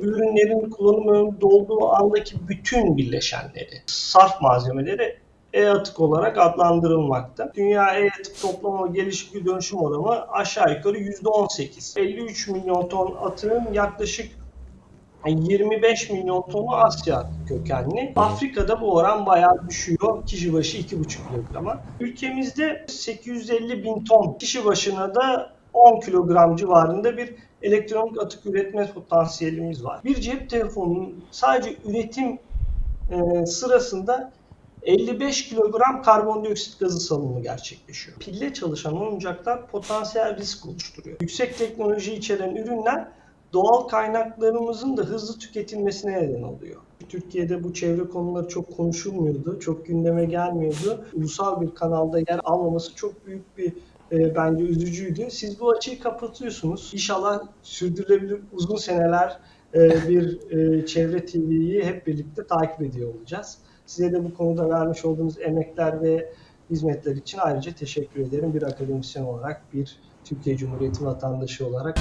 ürünlerin kullanım ömründe olduğu andaki bütün bileşenleri, sarf malzemeleri e-atık olarak adlandırılmakta. Dünya e-atık toplama ve gelişim dönüşüm oranı aşağı yukarı %18. 53 milyon ton atığın yaklaşık 25 milyon tonu Asya kökenli. Afrika'da bu oran bayağı düşüyor. Kişi başı 2,5 kilograma. Ülkemizde 850 bin ton kişi başına da 10 kilogram civarında bir elektronik atık üretme potansiyelimiz var. Bir cep telefonunun sadece üretim e, sırasında 55 kilogram karbondioksit gazı salınımı gerçekleşiyor. Pille çalışan oyuncaklar potansiyel risk oluşturuyor. Yüksek teknoloji içeren ürünler doğal kaynaklarımızın da hızlı tüketilmesine neden oluyor. Türkiye'de bu çevre konuları çok konuşulmuyordu, çok gündeme gelmiyordu. Ulusal bir kanalda yer almaması çok büyük bir e, bence üzücüydü. Siz bu açıyı kapatıyorsunuz. İnşallah sürdürülebilir uzun seneler e, bir e, çevre TV'yi hep birlikte takip ediyor olacağız. Size de bu konuda vermiş olduğunuz emekler ve hizmetler için ayrıca teşekkür ederim. Bir akademisyen olarak, bir Türkiye Cumhuriyeti vatandaşı olarak.